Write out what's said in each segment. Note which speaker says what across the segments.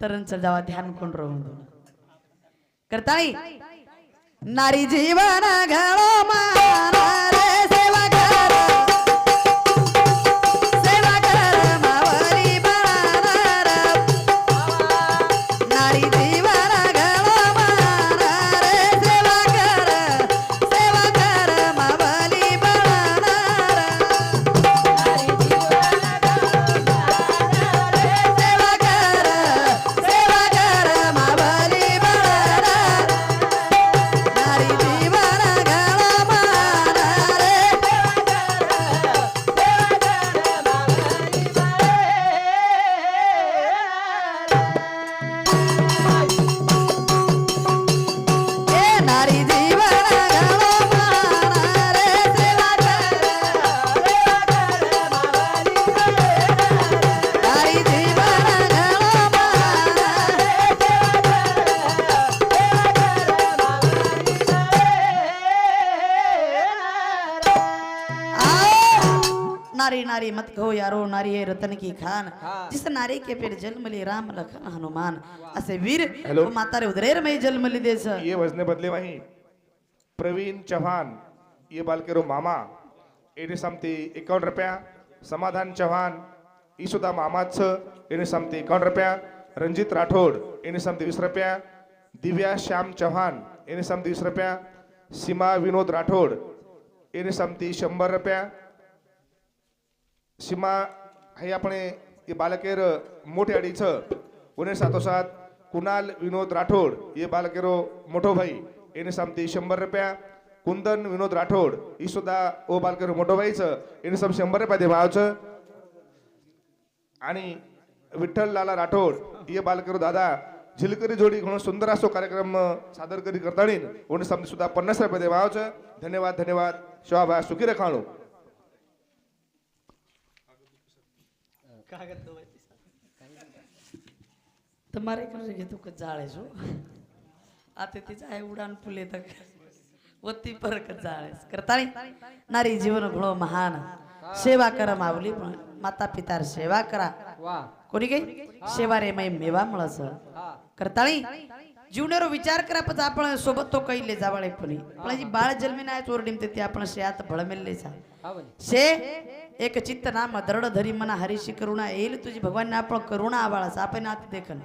Speaker 1: तरण जावा ध्यान कोण राहून करताई नारी जीवन घडो माना रतन की खान जिस नारी के पेर जन्मली राम लखन हनुमान। असे वीर
Speaker 2: हॅलो.
Speaker 1: व म्हातारे उदरेर मै जन्मली देश
Speaker 2: ये वजने बदले वही। प्रवीण चव्हाण ये बालकेरो मामा एने समती एकावन्न रुपया। समाधान चव्हाण ही सुद्धा मामाच एने समती एकावन्न रुपया। रणजित राठोड एने समती वीस रुपया। दिव्या श्याम चव्हाण एने समती वीस रुपया। सीमा विनोद राठोड एने समती शंभर रुपया। सीमा हे आपण ये बालकेर मोठे अडीचं उन्हे सातोसात कुणाल विनोद राठोड ये बालकेरो मोठो भाई एने सामती शंभर रुपया कुंदन विनोद राठोड ही सुद्धा ओ बालकेरो मोठो भाईचं एने सम शंभर रुपया दे भावचं आणि विठ्ठल लाला राठोड ये बालकेरो दादा झिलकरी जोडी म्हणून सुंदर असो कार्यक्रम सादर करी करताणी उन्हे समती सुद्धा पन्नास रुपये दे भावचं धन्यवाद धन्यवाद शिवाबा सुखी रखाणू
Speaker 1: तुम्हारे कर्ज म्हणजे घे तू क जाळ आहे जो? आहे उड्डान फुले तर वत्ती पर क जाळ नारी जीवन घोळ महान. सेवा करा माऊली. माता पितार सेवा करा. कोणी काही? सेवा रे माय मेवा मुळचं. करताळी जीवनावर विचार करा पण आपण सोबत तो कैले जावळ कोणी पण जी बाळ जन्मी नाही चोरडी ते आपण शेत
Speaker 3: भळमेले सांग
Speaker 1: शे एक चित्त नाम दरड धरी मना हरिशी करुणा येईल तुझी भगवान आपण करुणा आवाळा आपण आता देखल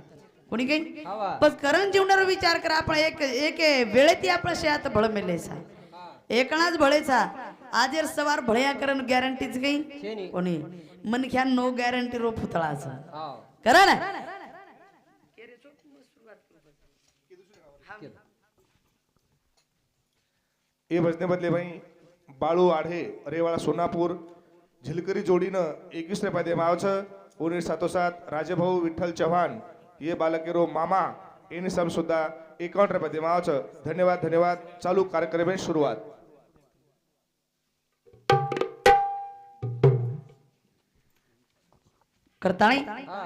Speaker 1: कोणी काही? बस करण जीवनावर विचार करा आपण एक एक वेळे ती आपण शेत भळमेले सांग एकणाच भळे सा आज सवार भळया करण गॅरंटीच काही कोणी? मनख्या नो गॅरंटी रो पुतळा
Speaker 3: असा
Speaker 1: करा ना
Speaker 2: हे भजने बदले भाई बाळू आढे रेवाळा सोनापूर झिलकरी जोडीनं एकवीस रुपये दे मावचं उन्नीस सातोसात राजेभाऊ विठ्ठल चव्हाण ये बालकेरो मामा एने सम सुद्धा एकावन्न रुपये दे मावचं धन्यवाद धन्यवाद चालू कार्यक्रमाची सुरुवात
Speaker 1: करताळी
Speaker 3: हा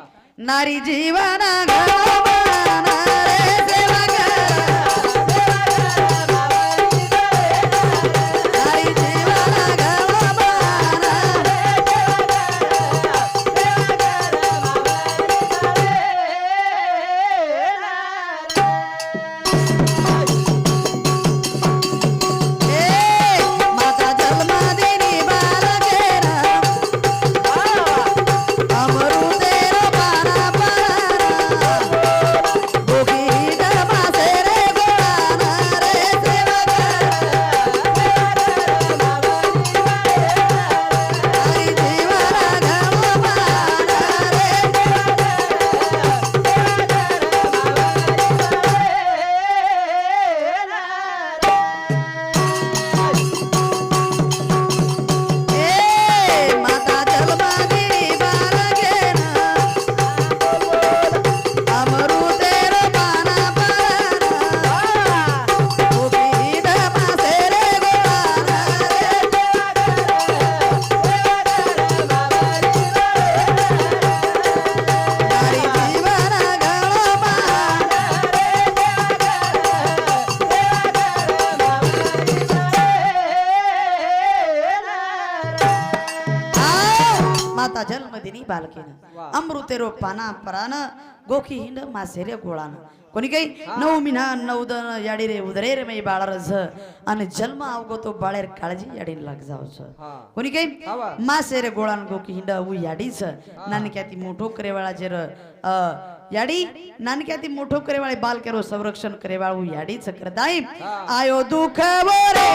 Speaker 1: बालकीनं अमृतेरो पाना परान गोखी हिंड मासेरे गोळान कोणी काही नऊ मिना नऊ दन याडी रे उदरे रे मै बाळार झ आणि जन्म आवगो तो बाळेर काळजी याडी लाग जाव छ कोणी काही मासे रे गोळान गोखी हिंड उ याडी छ नानक्याती मोठो करेवाळा जेर अ याडी नानक्याती मोठो करेवाळे बाल केरो संरक्षण करेवाळ उ याडी छ करदाई आयो दुख वरे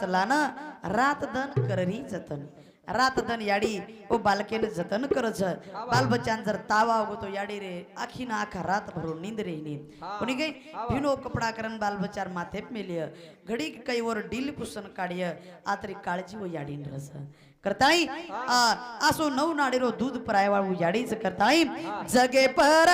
Speaker 1: खरावच लान रात दन कररी जतन. रात दन याडी ओ बालकेन जतन करच. बाल बच्चान जर तावा तो याडी रे आखी ना आखा रात भरून नींद रे नी कोणी गई भिनो कपडा करन बाल बच्चार माथे मेलिय. घडी कई वर डील पुसन काढिय आतरी काळजी व याडीन रस. करताई आ, आसो नऊ नाडीरो दूध परायवाळू याडीच करताई. जगे पर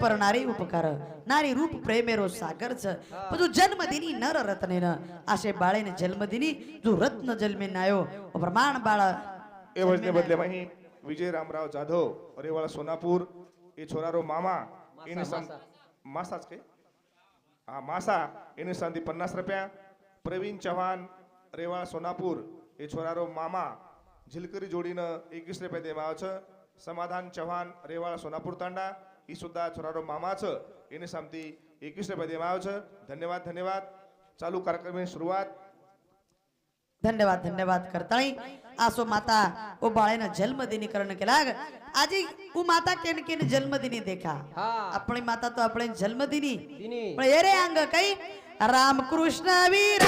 Speaker 1: आव, जगे पर नारी उपकार नारी रूप प्रेमेरो सागरच पण तू जन्मदिनी नर रत्नेन असे बाळेने जन्मदिनी जो रत्न जन्मे नायो प्रमाण बाळ
Speaker 2: એ વર્ષને બદલે અહીં વિજય રામરાવ જાધવ રેવાળા સોનાપુર એ છોરારો મામા એની સમ માસા જ કે હા માસા એની સાંધી પન્નાસ રૂપિયા પ્રવીણ ચૌહાણ રેવાળા સોનાપુર એ છોરારો મામા ઝીલકરી જોડીને એકવીસ રૂપિયા દેવામાં આવે છે સમાધાન ચૌહાણ રેવાળા સોનાપુર તાંડા ही सुद्धा चोराडो मामाच येणे सांगती एकवीस रुपये देवाच धन्यवाद धन्यवाद. चालू कार्यक्रम सुरुवात.
Speaker 1: धन्यवाद धन्यवाद करताई आसो माता ओ बाळे ना जन्मदिनी करण केला आजी उ माता केन केन जन्मदिनी देखा? आपण माता तो आपण जन्मदिनी. पण हे रे अंग काही राम कृष्ण वीर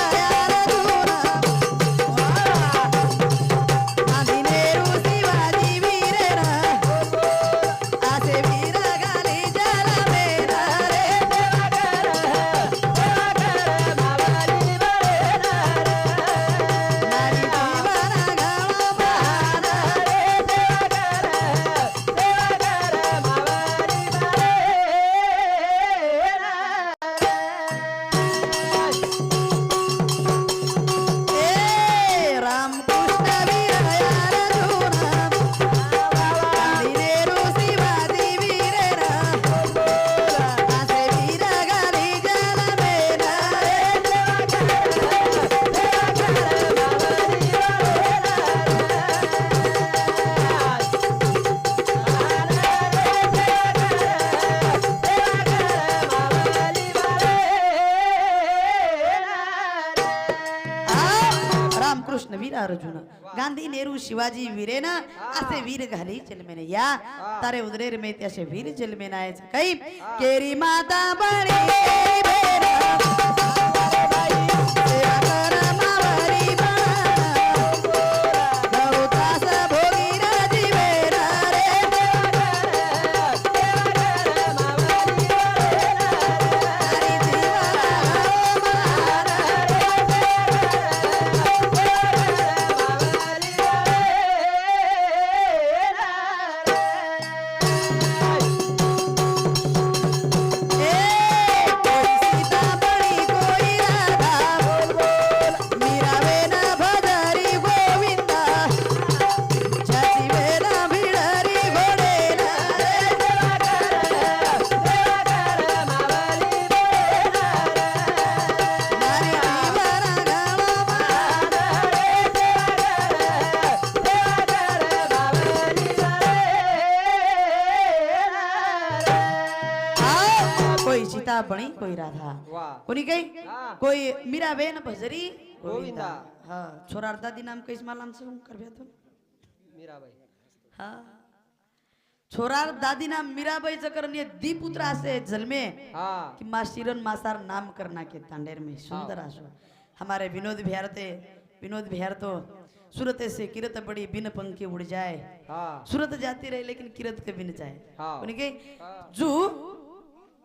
Speaker 1: कृष्ण वीर अर्जुन गांधी नेहरू शिवाजी वीरेन असे वीर घाली जन्मेने. या तारे उदरेर में त्याचे वीर जन्मेन आहे काही केरी माता बळी कोई मीराबेन भजरी
Speaker 3: गोविंदा.
Speaker 1: हा छोरार दादी नाम कैस मला आमचं करव्या तो
Speaker 3: मीराबाई
Speaker 1: हा। छोरार दादी नाम मीराबाईचं करण ये दी पुत्र असे जन्मे
Speaker 3: हा।
Speaker 1: कि माँ शिरन मासार नाम करना के तांडेर में सुंदर आसो हमारे विनोद बिहार थे विनोद बिहार तो सूरत से किरत बड़ी बिन पंखी उड़ जाए।
Speaker 3: हा।
Speaker 1: सूरत जाती रहे लेकिन किरत कभी न जाए।
Speaker 3: हाँ।
Speaker 1: काही जू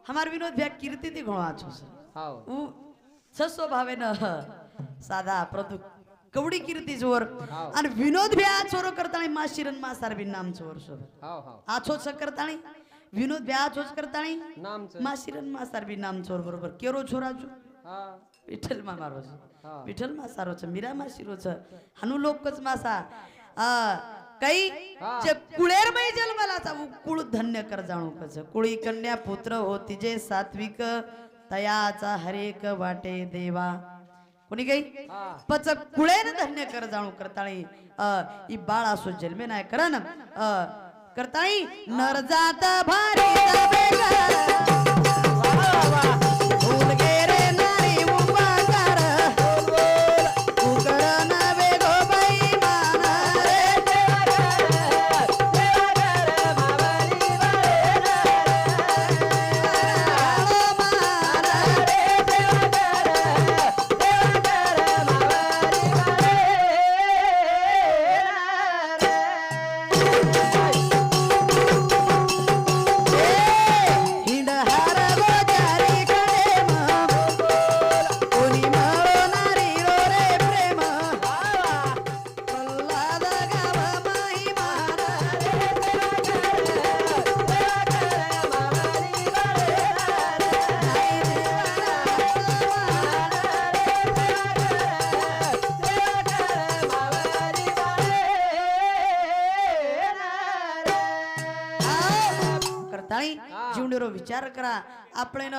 Speaker 1: हमार विनोद भ्या कीर्ती ती घोळा छो
Speaker 3: हाव
Speaker 1: उ सस्व भावेन साधा परंतु कवडी कीर्ती जोर. आणि विनोद भ्या छोरो करताणी मा शिरन मा सारबी नाम चोर
Speaker 3: हाव
Speaker 1: आछोच करताणी विनोद भ्या आछोच करताणी
Speaker 3: नामचं
Speaker 1: मा शिरन मा सारबी नाम चोर बरोबर. केरो छोराजू
Speaker 3: हा.
Speaker 1: विठ्ठल मा मारोच.
Speaker 3: हा.
Speaker 1: विठ्ठल मा सारोच. मीरा मा शिरोच. हनु लोकच मासा. आ काही
Speaker 3: हा.
Speaker 1: जे कुळेर मै जन्मलाचा. उ कुळ धन्य कर जाणू कच कुळी कन्या पुत्र होती जे सात्विक. तयाचा हरेक वाटे देवा. कोणी काही पच कुळेन धन्य कर जाणू करताळी. अ ई बाळ असो जन्मे नाही करन. अ करताळी नर जात भारी करताळी जीवनेरो विचार करा. आपण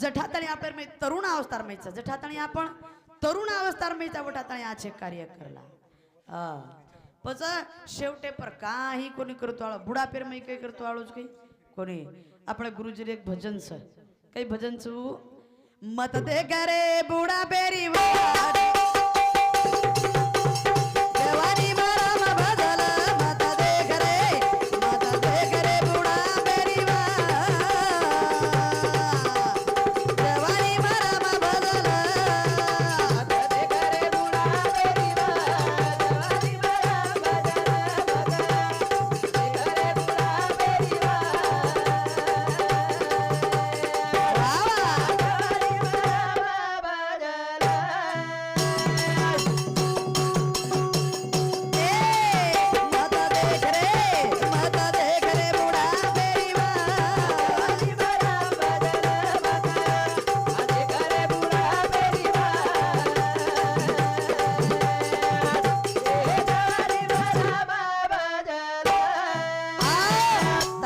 Speaker 1: जठाताळी आपण मै तरुण अवस्थार मैचा. जठाताळी आपण तरुण अवस्थार मैचा. वठाताळी आचे कार्य करला. पच शेवटे पर काही कोणी करतो आळो बुडा पेर मै काही करतो आळोच काही कोणी? आपल्या गुरुजी एक भजन स. काही भजन मत दे करे बुडा पेरी देवानी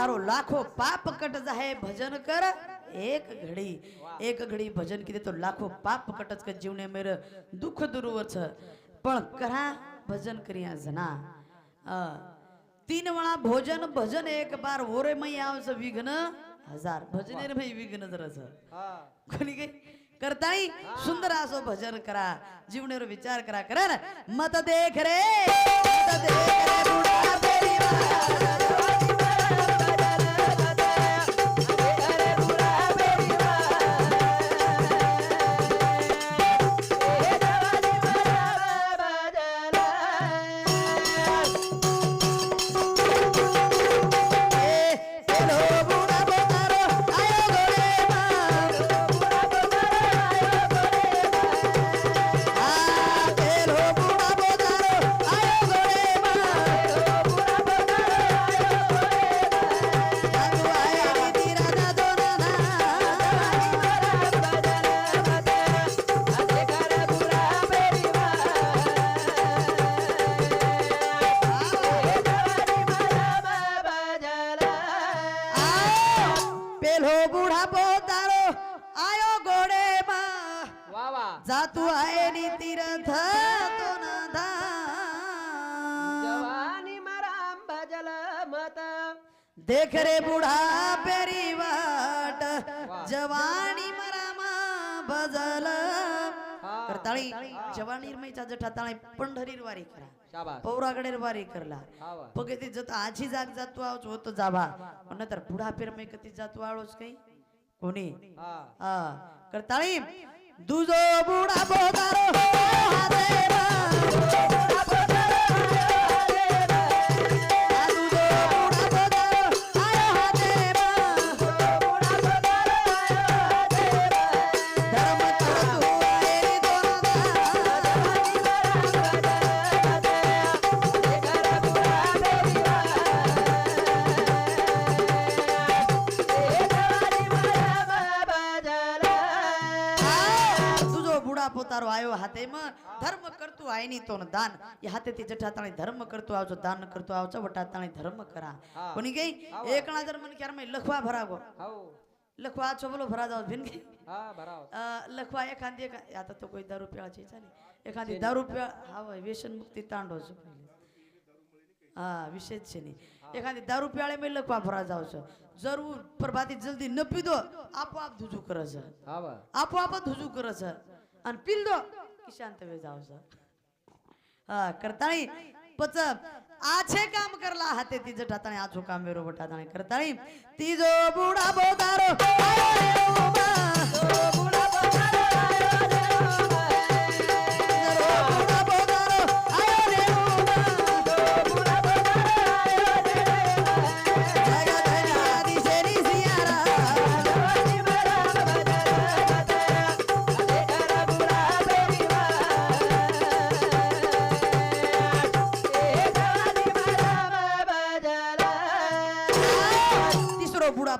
Speaker 1: हजारो लाखो पाप कट जाए भजन कर एक घडी। एक घडी भजन किती तो लाखो पाप कट का जीवने मेरे दुख दुरूवर छ पण करा भजन करिया जना। तीन वाला भोजन भजन एक बार ओरे मई आवस विघ्न हजार। भजने रे भाई विघ्न
Speaker 3: जरास।
Speaker 1: कोणी करता करताई सुंदर आसो भजन करा जीवनेवर विचार करा करा ना। मत देख रे मत देख रे बुडा पेलो बुडा बोतारो, आयो गोरे मा.
Speaker 3: वा
Speaker 1: जातू आहे नीती रथ दोनाना.
Speaker 3: जवानी मराम भजल मत
Speaker 1: देख रे बुढा पेरी वाट. जवानी
Speaker 3: हा.
Speaker 1: करताळी जवानी मैचा जठा ताळे पंढरीर वारी करा. पौरागडेर वारी करला पगे ते जत आजी जाग जातो आवच होतो पण नंतर बुढा पेर मै कधी जातो आळोच काही? कोणी?
Speaker 3: हा.
Speaker 1: करताळी दुजो बुढा बोदारो तो दान. हाते ती जठाताने धर्म करतो आवचो दान करतो आवचो वटाताने धर्म करा. कोणी गई? एक ना जर मन क्यार मैं लखवा भरागो लखवा छो बोलो भरा जाओ भिन गई? लखवा एखादी आता तो कोई दा रुपया चीज आली एखादी दा रुपया हा व्यसन मुक्ती तांडो हा विशेष छे नाही एखादी दा रुपया मी लखवा भरा जाऊच जरूर प्रभाती जल्दी न
Speaker 3: पिदो आपोआप
Speaker 1: धुजू करायचं आपोआप धुजू करायचं आणि पिल दो की शांत वेळ जाऊ करताळी. पच आछे काम करला हाते ती जटाताने आछो हो काम वेरो बटाताने करताळी ती जो बुडा बोदारो.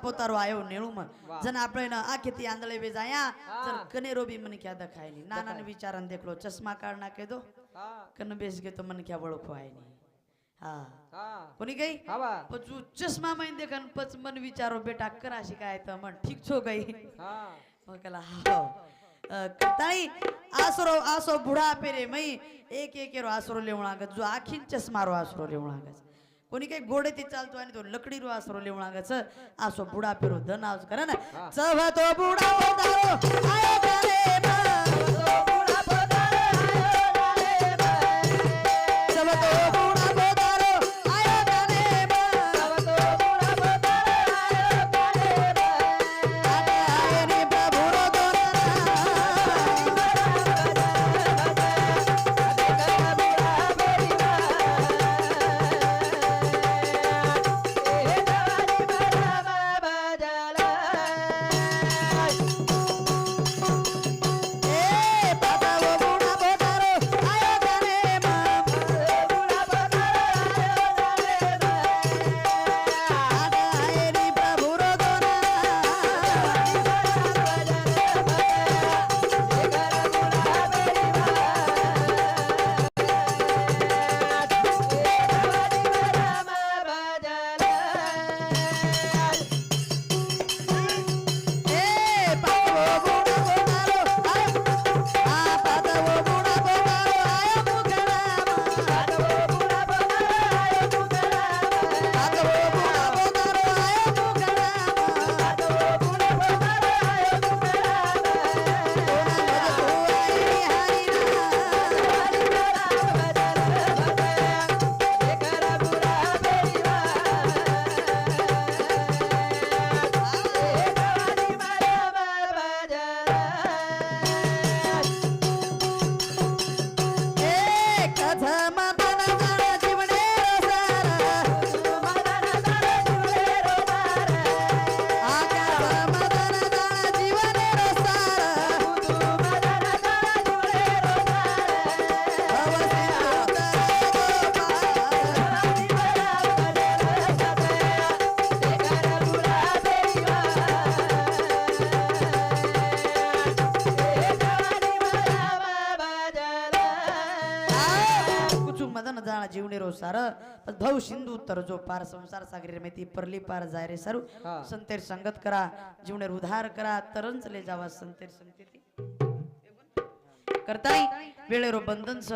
Speaker 1: પોતારો આવ્યો
Speaker 3: નેળુમાં
Speaker 1: જન આપણે એને આખેથી આંધળે
Speaker 3: વેજાયા
Speaker 1: જન કનેરો બી મને ક્યાં દખાય નહીં નાના ને વિચારન દેખલો ચશ્મા કાઢ ના કહી
Speaker 3: દો
Speaker 1: કન બેસ ગયો તો મને ક્યાં વળખવાય નહીં હા કોની ગઈ પછી ચશ્મા માં દેખા પછી મને વિચારો બેટા કરા શીખાય તો મને ઠીક છો ગઈ
Speaker 3: હા
Speaker 1: કલા હા તાણી આસરો આસો ભૂડા પેરે મય એક એક એરો આસરો લેવણ આગળ જો આખી ચશ્મારો આસરો લેવણ આગળ कोणी काही गोडे ते चालतो आणि तो लकडीरो आसरो लेवणागत आसो बुडा पेरो धन आव करा ना. चव तो बुडा रो सार भाऊ सिंधू तर जो पार संसार सागरी में ती परली पार जाय रे सारू. संतेर संगत करा जीवनेर उधार करा तरंच ले जावा संतेर संगती करताई वेळेरो बंधन स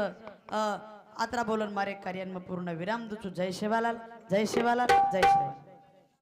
Speaker 1: आत्रा बोलन मारे कार्यान्म पूर्ण विराम दुचू. जय शिवालाल जय शिवालाल जय शिवालाल.